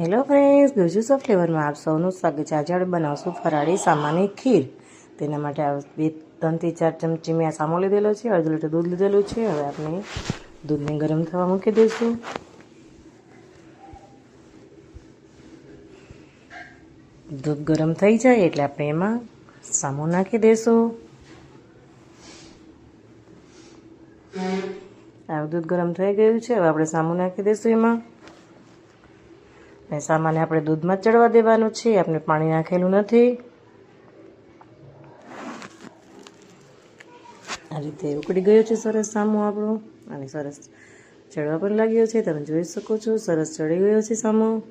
Hello friends Gujjus of ફ્લેવરમાં આપ સૌનું સ્વાગત છે. આજે આપણે બનાવશું ફરાળી સામાની ખીર. તેના માટે બે ત્રણથી ચાર ચમચી મેં આ સામો લીધેલો છે, અડધો લીટર દૂધ લીધેલું છે. હવે આપણે દૂધને ગરમ થવા મૂકી દઈશું. દૂધ ગરમ થઈ જાય એટલે આપણે એમાં સામો નાખી દઈશું. આ દૂધ ગરમ થઈ ગયું છે, હવે આપણે સામો નાખી દઈશું એમાં. અને સામાને આપણે દૂધમાં ચડવા દેવાનું છે, આપણે પાણી નાખેલું નથી. આ રીતે ઉકળી ગયો છે સરસ સામો આપણો, અને સરસ ચડવા પણ લાગ્યો છે, તમે જોઈ શકો છો, સરસ ચડી ગયો છે સામો.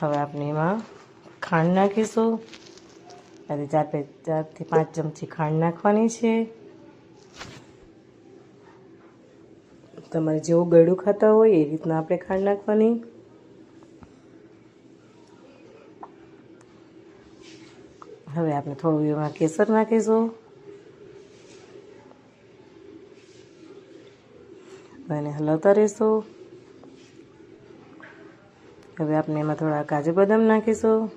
હવે આપણે એમાં ખાંડ નાખીશું. આજે ચાર ચારથી પાંચ ચમચી ખાંડ નાખવાની છે. તમારે જેવું ગળ્યું ખાતા હોય એ રીતના આપણે ખાંડ નાખવાની. હવે આપણે થોડું એમાં કેસર નાખીશું. એને હલાવતા રહીશું. હવે આપણે એમાં થોડા કાજુ બદામ નાખીશું.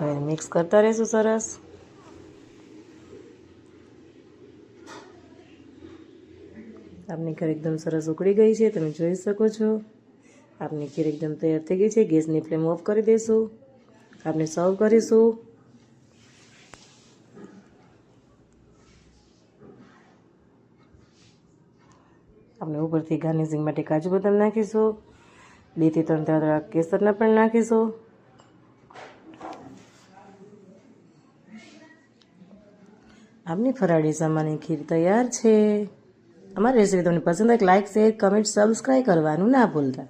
હવે મિક્સ કરતા રહીશું સરસ. આપની ખીર એકદમ સરસ ઉકળી ગઈ છે, તમે જોઈ શકો છો. આપની ખીર એકદમ તૈયાર થઈ ગઈ છે, ગેસની ફ્લેમ ઓફ કરી દઈશું. આપણે સર્વ કરીશું. આપણે ઉપરથી ગાર્નિશિંગ માટે કાજુ બદામ નાખીશું. બેથી ત્રણ ત્રણ કેસરના પણ નાખીશું. આપની ફરાળી સામાની ખીર તૈયાર છે. અમારી રેસીપી તમને પસંદ હોય લાઇક શેર કમેન્ટ સબસ્ક્રાઈબ કરવાનું ના ભૂલતા.